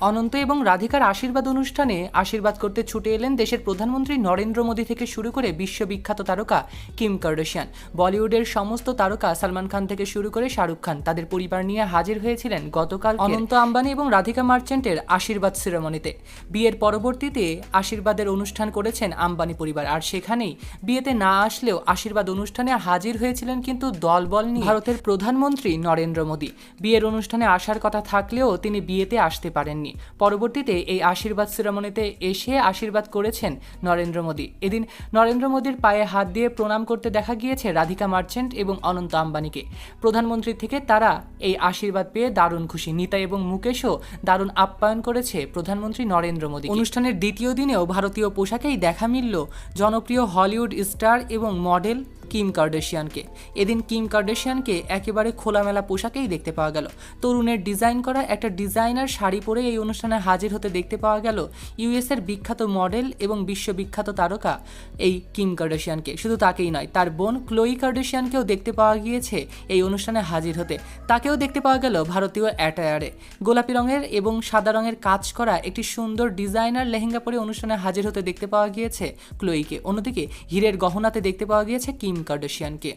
অনন্ত এবং রাধিকার আশীর্বাদ অনুষ্ঠানে আশীর্বাদ করতে ছুটে এলেন দেশের প্রধানমন্ত্রী নরেন্দ্র মোদী থেকে শুরু করে বিশ্ববিখ্যাত তারকা কিম কার্ডোশিয়ান বলিউডের সমস্ত তারকা সালমান খান থেকে শুরু করে শাহরুখ খান তাদের পরিবার নিয়ে হাজির হয়েছিলেন গতকাল অনন্ত আম্বানি এবং রাধিকা মার্চেন্টের আশীর্বাদ সেরেমনিতে। বিয়ের পরবর্তীতে আশীর্বাদের অনুষ্ঠান করেছেন আম্বানি পরিবার আর সেখানেই বিয়েতে না আসলেও আশীর্বাদ অনুষ্ঠানে হাজির হয়েছিলেন কিন্তু দলবল নিয়ে ভারতের প্রধানমন্ত্রী নরেন্দ্র মোদী। বিয়ের অনুষ্ঠানে আসার কথা থাকলেও তিনি বিয়েতে আসতে পারেননি। পরবর্তীতে এই আশীর্বাদ সেরেমনিতে এসে আশীর্বাদ করেছেন নরেন্দ্র মোদী। এদিন নরেন্দ্র মোদীর পায়ে হাত দিয়ে প্রণাম করতে দেখা গিয়েছে রাধিকা মার্চেন্ট এবং অনন্ত আম্বানিকে। প্রধানমন্ত্রী থেকে তারা এই আশীর্বাদ পেয়ে দারুণ খুশি। নিতা এবং মুকেশও দারুণ আপ্যায়ন করেছে প্রধানমন্ত্রী নরেন্দ্র মোদী অনুষ্ঠানের দ্বিতীয় দিনেও ভারতীয় পোশাকেই দেখা মিলল জনপ্রিয় হলিউড স্টার এবং মডেল কিম কার্ডেশিয়ানকে। এদিন কিম কার্ডেশিয়ানকে একেবারে খোলামেলা পোশাকেই দেখতে পাওয়া গেল। তরুণের ডিজাইন করা একটা ডিজাইনার শাড়ি পরে এই অনুষ্ঠানে হাজির হতে দেখতে পাওয়া গেল ইউএসের বিখ্যাত মডেল এবং বিশ্ববিখ্যাত তারকা এই কিম কার্ডেশিয়ানকে। শুধু তাকেই নয়, তার বোন ক্লোই কার্ডেশিয়ানকেও দেখতে পাওয়া গিয়েছে এই অনুষ্ঠানে হাজির হতে। তাকেও দেখতে পাওয়া গেল ভারতীয় অ্যাটায়ারে। গোলাপি রঙের এবং সাদা রঙের কাজ করা একটি সুন্দর ডিজাইনার লেহেঙ্গা পরে অনুষ্ঠানে হাজির হতে দেখতে পাওয়া গিয়েছে ক্লোইকে। অন্যদিকে হীরের গহনাতে দেখতে পাওয়া গিয়েছে কিম কার্ডেশিয়ানকে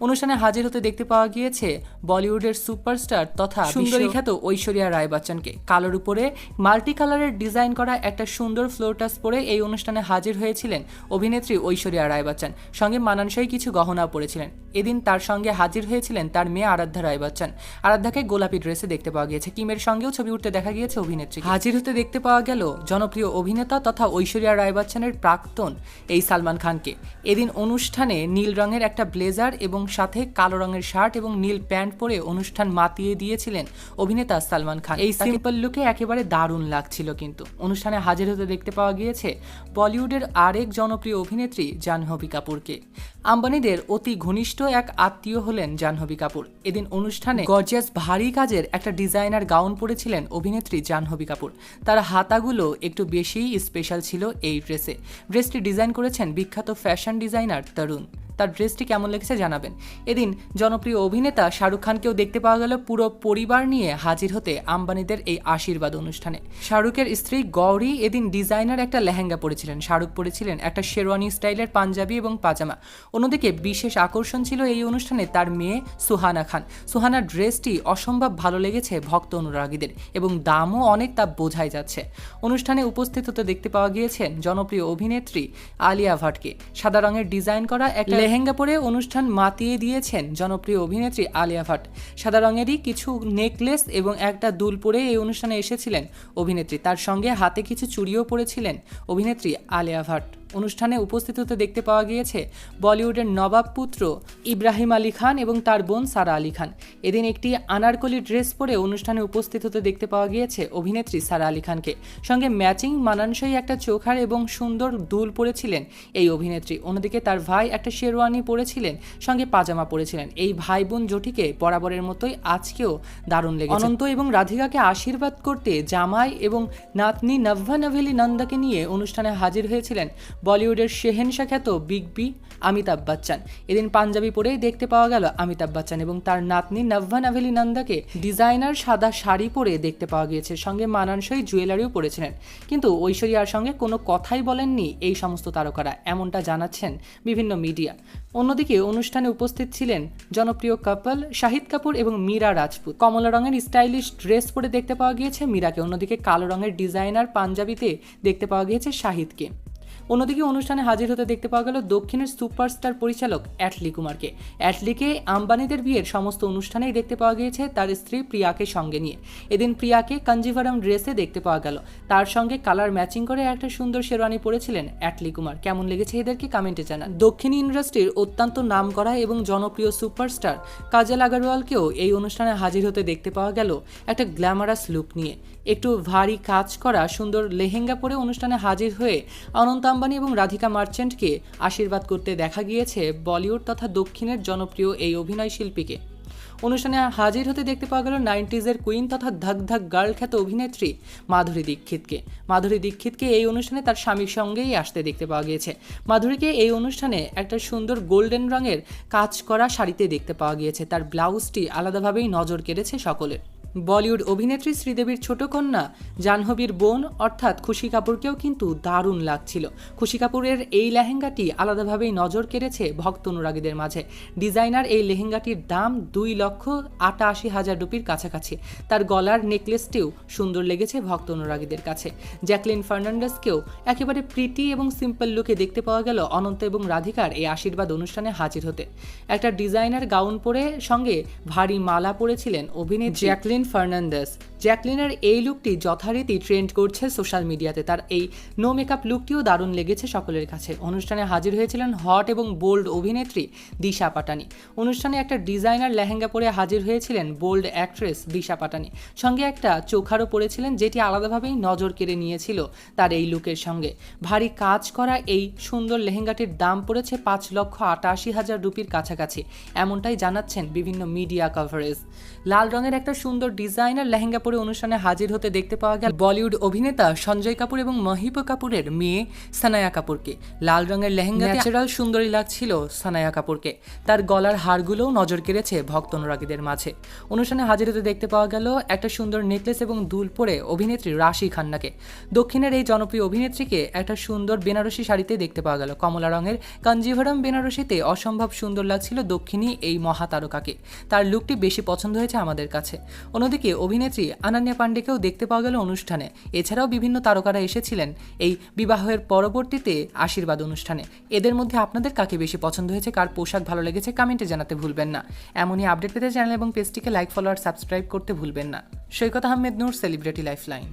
অনুষ্ঠানে হাজির হতে দেখতে পাওয়া গিয়েছে বলিউডের সুপারস্টার তথা সুন্দরী খ্যাত ঐশ্বরিয়া রায় বচ্চনকে কালোর উপরে মাল্টি কালারের ডিজাইন করা একটা সুন্দর ফ্লোটাস পরে এই অনুষ্ঠানে হাজির হয়েছিলেন অভিনেত্রী ঐশ্বরিয়া রায় বচ্চন সঙ্গে মানানসই কিছু গহনাও পরেছিলেন। এদিন তার সঙ্গে হাজির হয়েছিলেন তার মেয়ে আরাধ্যা রায় বচ্চন আরাধ্যাকে গোলাপি ড্রেসে দেখতে পাওয়া গিয়েছে। কিমের সঙ্গেও ছবি উঠতে দেখা গিয়েছে অভিনেত্রী হাজির হতে দেখতে পাওয়া গেল জনপ্রিয় অভিনেতা তথা ঐশ্বরিয়া রায় বচ্চনের প্রাক্তন এই সালমান খানকে। এদিন অনুষ্ঠানে নীল রঙের একটা ব্লেজার এবং সাথে কালো রঙের শার্ট এবং নীল প্যান্ট পরে অনুষ্ঠান মাতিয়ে দিয়েছিলেন অভিনেতা সালমান খান। এই সিম্পল লুকে একেবারে দারুণ লাগছিল কিন্তু। অনুষ্ঠানে হাজির হতে দেখতে পাওয়া গিয়েছে বলিউডের আরেক জনপ্রিয় অভিনেত্রী জাহ্নবী কাপুরকে। আম্বানিদের অতি ঘনিষ্ঠ এক আত্মীয় হলেন জাহ্নবী কাপুর। এদিন অনুষ্ঠানে গর্জিয়াস ভারী কাজের একটা ডিজাইনার গাউন পরেছিলেন অভিনেত্রী জাহ্নবী কাপুর। তার হাতাগুলো একটু বেশিই স্পেশাল ছিল এই ড্রেসে। ড্রেসটি ডিজাইন করেছেন বিখ্যাত ফ্যাশন ডিজাইনার তরুণ। তার ড্রেসটি কেমন লেগেছে জানাবেন। এদিন জনপ্রিয় অভিনেতা শাহরুখ খানকেও দেখতে পাওয়া গেল পুরো পরিবার নিয়ে হাজির হতে আম্বানিদের এই আশীর্বাদ অনুষ্ঠানে। শাহরুখের স্ত্রী গৌরী এদিন ডিজাইনার একটা লেহেঙ্গা পরেছিলেন। শাহরুখ পরেছিলেন একটা শেরওয়ানি স্টাইলের পাঞ্জাবি এবং পাজামা। অন্যদিকে বিশেষ আকর্ষণ ছিল এই অনুষ্ঠানে তার মেয়ে সুহানা খান। সুহানার ড্রেসটি অসম্ভব ভালো লেগেছে ভক্ত অনুরাগীদের এবং দামও অনেক তা বোঝাই যাচ্ছে। অনুষ্ঠানে উপস্থিত হতে দেখতে পাওয়া গিয়েছেন জনপ্রিয় অভিনেত্রী আলিয়া ভাটকে। সাদা রঙের ডিজাইন করা একটা লেহেঙ্গা পরে অনুষ্ঠান মাতিয়ে দিয়েছেন জনপ্রিয় অভিনেত্রী আলিয়া ভাট। সাদা রঙেরই কিছু নেকলেস এবং একটা দুল পরে এই অনুষ্ঠানে এসেছিলেন অভিনেত্রী। তার সঙ্গে হাতে কিছু চুড়িও পরেছিলেন অভিনেত্রী আলিয়া ভাট। অনুষ্ঠানে উপস্থিত হতে দেখতে পাওয়া গিয়েছে বলিউডের নবাব পুত্র ইব্রাহিম আলী খান এবং তার বোন সারা আলী খান। এদিন একটি আনারকলি ড্রেস পরে অনুষ্ঠানে উপস্থিত হতে দেখতে পাওয়া গিয়েছে অভিনেত্রী সারা আলী খানকে। সঙ্গে ম্যাচিং মানানসই একটা চোখার এবং সুন্দর দুল পরেছিলেন এই অভিনেত্রী। অন্যদিকে তার ভাই একটা শেরওয়ানি পরেছিলেন, সঙ্গে পাজামা পরেছিলেন। এই ভাই বোন জুটিকে বরাবরের মতোই আজকেও দারুণ লেগেছে। অনন্ত এবং রাধিকাকে আশীর্বাদ করতে জামাই এবং নাতনি নভ্ভা নভেলি নন্দাকে নিয়ে অনুষ্ঠানে হাজির হয়েছিলেন বলিউডের শেহেনশা খ্যাত বিগ বি অমিতাভ বচ্চন। এদিন পাঞ্জাবি পরেই দেখতে পাওয়া গেল অমিতাভ বচ্চন এবং তার নাতনি নভ্ভা নাভেলি নন্দাকে ডিজাইনার সাদা শাড়ি পরে দেখতে পাওয়া গিয়েছে, সঙ্গে মানানসই জুয়েলারিও পরেছিলেন। কিন্তু ঐশ্বরিয়ার সঙ্গে কোনো কথাই বলেননি এই সমস্ত তারকারা, এমনটা জানাচ্ছেন বিভিন্ন মিডিয়া। অন্যদিকে অনুষ্ঠানে উপস্থিত ছিলেন জনপ্রিয় কাপল শাহিদ কাপুর এবং মীরা রাজপুত। কমলা রঙের স্টাইলিশ ড্রেস পরে দেখতে পাওয়া গিয়েছে মীরাকে, অন্যদিকে কালো রঙের ডিজাইনার পাঞ্জাবিতে দেখতে পাওয়া গিয়েছে শাহিদকে। অন্যদিকে অনুষ্ঠানে হাজির হতে দেখতে পাওয়া গেল দক্ষিণের সুপারস্টার পরিচালক অ্যাটলি কুমারকে। অ্যাটলিকে আম্বানিদের বিয়ের সমস্ত অনুষ্ঠানেই দেখতে পাওয়া গিয়েছে তার স্ত্রী প্রিয়াকে সঙ্গে নিয়ে। এদিন প্রিয়াকে কাঞ্জিভারাম ড্রেসে দেখতে পাওয়া গেল। তার সঙ্গে কালার ম্যাচিং করে একটা সুন্দর শেরওয়ানি পরেছিলেন অ্যাটলি কুমার। কেমন লেগেছে এদেরকে কমেন্টে জানান। দক্ষিণী ইন্ডাস্ট্রির অত্যন্ত নামকরা এবং জনপ্রিয় সুপারস্টার কাজল আগারওয়ালকেও এই অনুষ্ঠানে হাজির হতে দেখতে পাওয়া গেল একটা গ্ল্যামারাস লুক নিয়ে। একটু ভারী কাজ করা, সুন্দর লেহেঙ্গা পরে অনুষ্ঠানে হাজির হয়ে অনন্ত আম্বানি এবং রাধিকা মার্চেন্টকে আশীর্বাদ করতে দেখা গিয়েছে বলিউড তথা দক্ষিণের জনপ্রিয় এই অভিনয় শিল্পীকে। অনুষ্ঠানে হাজির হতে দেখতে পাওয়া গেল নাইনটিজের কুইন তথা ধাক ধাক গার্ল খ্যাত অভিনেত্রী মাধুরী দীক্ষিতকে। মাধুরী দীক্ষিতকে এই অনুষ্ঠানে তার স্বামীর সঙ্গেই আসতে দেখতে পাওয়া গিয়েছে। মাধুরীকে এই অনুষ্ঠানে একটা সুন্দর গোল্ডেন রঙের কাজ করা শাড়িতে দেখতে পাওয়া গিয়েছে। তার ব্লাউজটি আলাদাভাবেই নজর কেড়েছে সকলের। বলিউড অভিনেত্রী শ্রীদেবীর ছোট কন্যা জাহ্নবীর বোন, অর্থাৎ খুশি কাপুরকেও কিন্তু দারুণ লাগছিল। খুশি কাপুরের এই লেহেঙ্গাটি আলাদাভাবেই নজর কেড়েছে ভক্ত অনুরাগীদের মাঝে। ডিজাইনার এই লেহেঙ্গাটির দাম দুই লক্ষ আটাশি হাজার রুপির কাছাকাছি। তার গলার নেকলেসটিও সুন্দর লেগেছে ভক্ত অনুরাগীদের কাছে। জ্যাকলিন ফার্নান্ডেসকেও একেবারে প্রীতি এবং সিম্পল লুকে দেখতে পাওয়া গেল অনন্ত এবং রাধিকার এই আশীর্বাদ অনুষ্ঠানে হাজির হতে। একটা ডিজাইনার গাউন পরে সঙ্গে ভারী মালা পরেছিলেন অভিনেত্রী। জ্যাকলিন ফার্নান্ডেস জ্যাকলিনের এই লুকটি যথারীতি ট্রেন্ড করছে সোশ্যাল মিডিয়াতে তার এই নো মেকআপ লুকটিও দারুণ লেগেছে সকলের কাছে। অনুষ্ঠানে হাজির হয়েছিলেন হট এবং বোল্ড অভিনেত্রী দিশা পাটানি। অনুষ্ঠানে একটা ডিজাইনার লেহেঙ্গা পরে হাজির হয়েছিলেন বোল্ড অ্যাক্ট্রেস দিশা পাটানি। সঙ্গে একটা চোখারও পরেছিলেন যেটি আলাদাভাবেই নজর কেড়ে নিয়েছিল তার এই লুকের সঙ্গে। ভারী কাজ করা এই সুন্দর লেহেঙ্গাটির দাম পড়েছে পাঁচ লক্ষ আটাশি হাজার রুপির কাছাকাছি। এমনটাই জানাচ্ছেন বিভিন্ন মিডিয়া কভারেজ লাল রঙের একটা সুন্দর ডিজাইনার লেহেঙ্গা পরে অনুষ্ঠানে হাজির হতে দেখতে পাওয়া গেল বলিউড অভিনেতা সঞ্জয় কাপুর এবং মহিব কাপুরের মেয়ে সানায়া কাপুরকে। লাল রঙের লেহেঙ্গা ন্যাচারাল সুন্দরী লাগছিল সানায়া কাপুরকে। তার গলার হারগুলোও নজর কেড়েছে ভক্ত অনুরাগীদের মাঝে। অনুষ্ঠানে হাজির হতে দেখতে পাওয়া গেল একটা সুন্দর নেকলেস এবং দুল পরে অভিনেত্রী রাশি খান্নাকে। দক্ষিণের এই জনপ্রিয় অভিনেত্রীকে একটা সুন্দর বেনারসি শাড়িতে দেখতে পাওয়া গেল। কমলা রঙের কাঞ্জিভরম বেনারসিতে অসম্ভব সুন্দর লাগছিল দক্ষিণী এই মহাতারকাকে। তার লুকটি বেশি পছন্দ হয়েছে আমাদের কাছে। অন্যদিকে অভিনেত্রী আনান্যা পাণ্ডেকেও দেখতে পাওয়া গেল অনুষ্ঠানে। এছাড়াও বিভিন্ন তারকারা এসেছিলেন এই বিবাহের পরবর্তীতে আশীর্বাদ অনুষ্ঠানে। এদের মধ্যে আপনাদের কাকে বেশি পছন্দ হয়েছে, কার পোশাক ভালো লেগেছে কমেন্টে জানাতে ভুলবেন না। এমনই আপডেট পেতে চ্যানেল এবং পেজটিকে লাইক, ফলো আর সাবস্ক্রাইব করতে ভুলবেন না। Saikat Ahmed Noor, celebrity life line